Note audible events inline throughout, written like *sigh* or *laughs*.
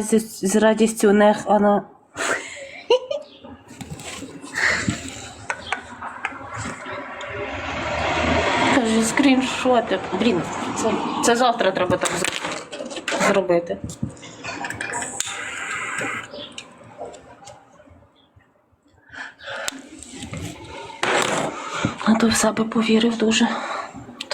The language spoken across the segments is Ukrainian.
з, з радістю нех, вона. Каже, скріншоти. Блін, це, це завтра треба так зробити. А то в себе повірив дуже.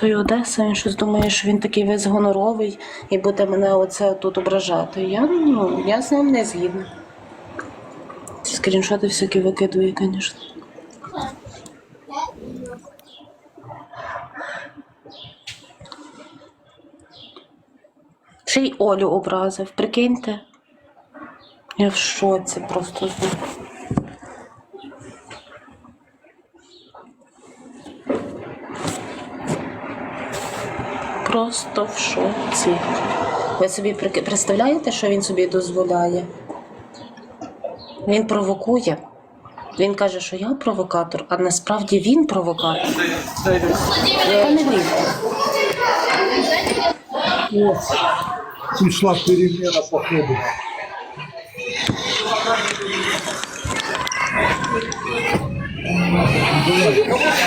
Той Одеса, він щось думає, що він такий весь гоноровий і буде мене оце тут ображати. Я, ну, я з ним не згідна. Ці скріншоти всякі викидує, звісно. Ще й Олю образив, прикиньте. Я в шоці просто. Просто в шоці. Ви собі представляєте, що він собі дозволяє? Він провокує. Він каже, що я провокатор, а насправді він провокатор. Та не він. О, пришла походу.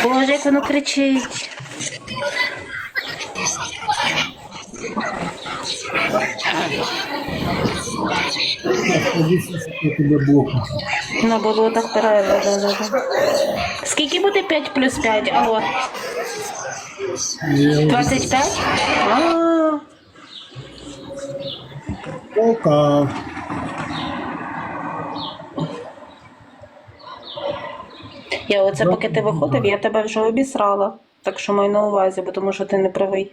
Боже, як воно кричить. На болотах перерва. Да, да, да. Скільки буде 5 плюс 5? Алло, Я 25? А, Пока. Я оце поки ти виходив, я тебе вже обісрала. Так що май на увазі, бо тому що ти не правий.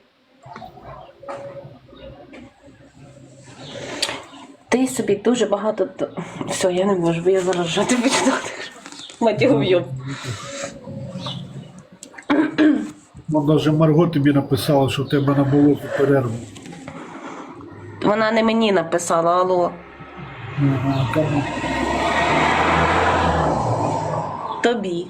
Ти собі дуже багато. Все, я не можу, бо я зараз жати починати. Мать його в'єб. Ну, даже Марго тобі написала, що в тебе на болото перерву. Вона не мені написала, алло. Ага, кому? Тобі.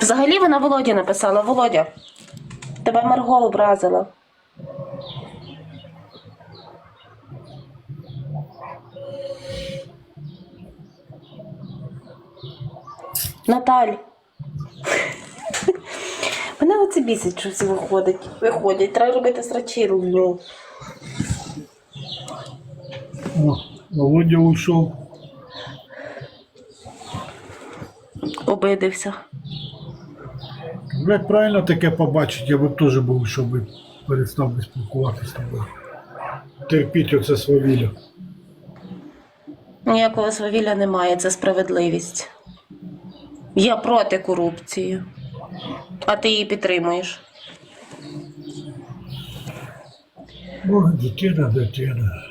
Взагалі вона Володі написала. Володя, тебе Марго образила. Наталь. Мене оце бісить, що всі виходять. Виходять. Треба робити срачіллю. О, Володя ушов. Обидився. Блять, правильно таке побачить, я би теж був, щоб перестав би спілкуватися з тобою. Терпіть оце свавілля. Ніякого свавілля немає, це справедливість. Я проти корупції, а ти її підтримуєш. Ой, дитина, дитина.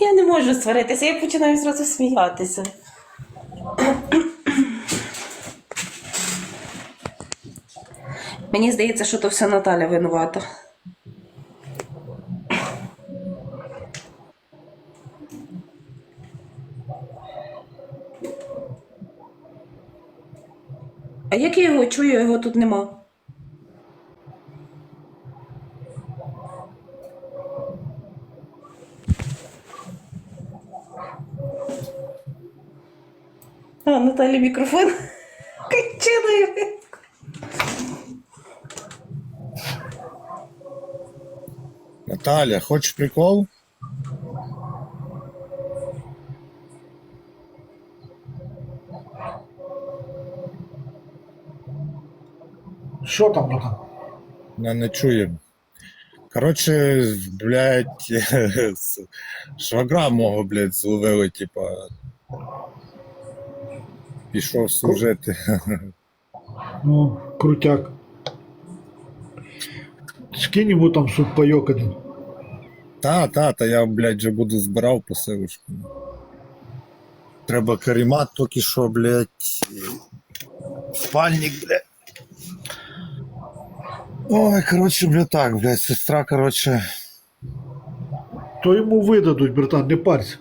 Я не можу сваритися, я починаю зразу сміятися. Мені здається, що то все Наталя винувата. А як я його чую, його тут нема. А, Наталі мікрофон. *laughs* Качила Наталя, хочеш прикол? Що там, ну там? Не, чуємо. Коротше, блядь, *laughs* швагра мого, блядь, зловили, типа. Пішов служити. Ну, крутяк. Скинь йому там сухпайок один. Та, та, та я, блядь, вже буду збирав посилочку. Треба карімат поки що, блядь. Спальник, блядь. Ой, коротше, блядь, так, блядь, сестра, коротше. То йому видадуть, братан, не парься.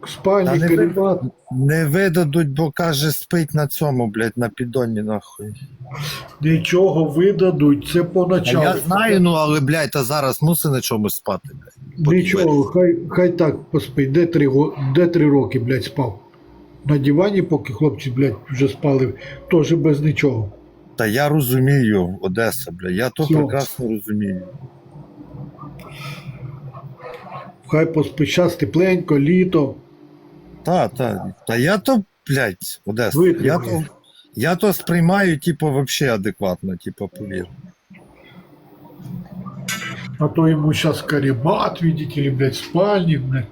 Та Спальник, не каремат. Не видадуть, бо каже, спить на цьому, блядь, на піддоні, нахуй. Нічого видадуть, це А поначалу. я знаю, ну але, блядь, та зараз мусить на чомусь спати, блядь. Нічого, хай, хай так поспить. Де три, го- де три роки, блядь, спав? На дивані, поки хлопці, блядь, вже спали, теж без нічого. Та я розумію, Одеса, блядь, я то Всьо. прекрасно розумію. Хай поспить тепленько, літо. Та, та. Та я то, блядь, Одеса, я то, я то сприймаю, типу, вообще адекватно, типу, повір. А то ему сейчас каремат, видите ли, блядь, спальник, блядь.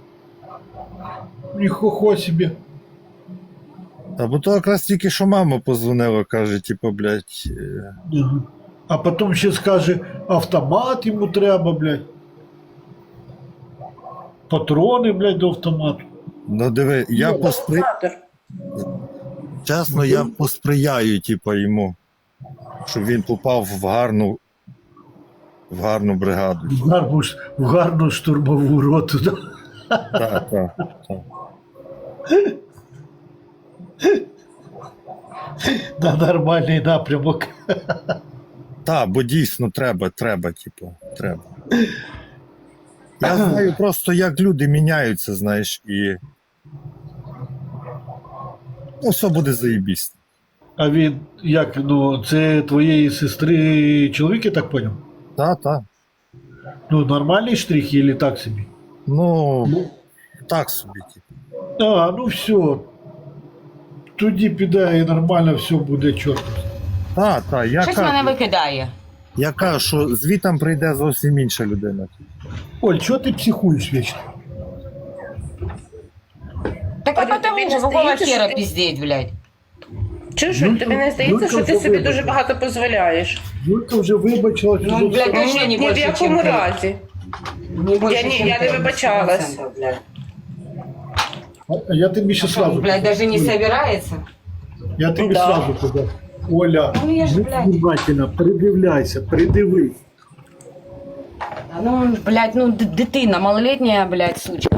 Нихохо себе. Та бо то якраз тільки що мама позвонила, каже, типу, блядь, е, А потом ще скаже, автомат йому треба, блядь. Патрони, блядь, до автомату. ну диви, я поспри... Провокатор. чесно, я посприяю, типу, йому, щоб він попав в гарну, в гарну бригаду. В гарну, ш- в гарну штурмову роту. Да? Так, так, так. *laughs* *laughs* На нормальний напрямок. Так, бо дійсно треба, треба, типу, треба. Я знаю просто, як люди міняються, знаєш, і. Ну, все буде заєбісно. А він як, ну, це твоєї сестри чоловік, я так поняв? Так, так. Ну, нормальний штрих і так собі? Ну, так собі, типу. А, ну все. Тоді піде і нормально все буде чорт. Так, так, я Щось мене кажу, викидає. я кажу, що звітом прийде зовсім інша людина. Оль, чого ти психуєш вічно? Так а Тобі потому не що здається, що ти- піздеть, блядь. Чуєш, Ну, тобі не ну, здається, що ти собі дуже багато дозволяєш? Юлька вже вибачила, що Ну, блядь. Вообще не Ні в більше, якому ти. разі. Не Я більше, ні, я не 30%, вибачалась. блядь. Я тобі ще сразу. Блядь, даже не собирается. Я тобі Да. сразу казав. Оля, Ну, я ж, блядь. внимательна, придивляйся, придивись. Ну, блядь, ну д- дитина, малолетняя, блядь, сучка.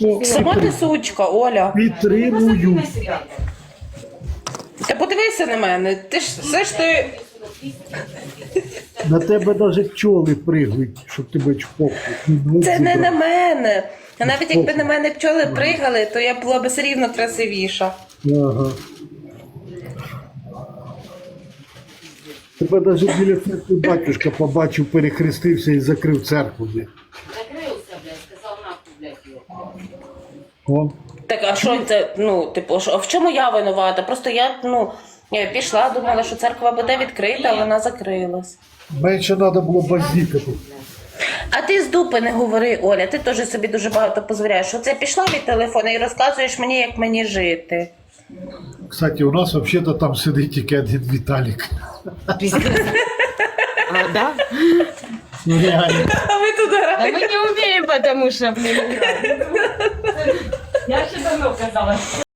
Ну, Сама ти сучка, Оля. Підтримую. Та подивися на мене. Ти ж все ж ти. На тебе навіть пчоли пригають, щоб тебе чпокли. Це не на мене. А навіть якби на мене пчоли пригали, то я була б все рівно красивіша. Ага. Тебе навіть біля церкви батюшка побачив, перехрестився і закрив церкву. блядь. Закрылся, блядь, сказал нахуй, блядь, его. О. Так, а що це? Ну, типу, що, в чому я винувата? Просто я, ну, я пішла, думала, що церква буде відкрита, а вона закрилась. Менше треба було базікати. А ти з дупи не говори, Оля, ти теж собі дуже багато дозволяєш. Оце пішла від телефону і розказуєш мені, як мені жити. Кстати, у нас взагалі там сидить тільки один Віталік. А, да? Ну реально. А ви тут Да мы не умеем, потому что, блин, играть. Я еще давно казалось.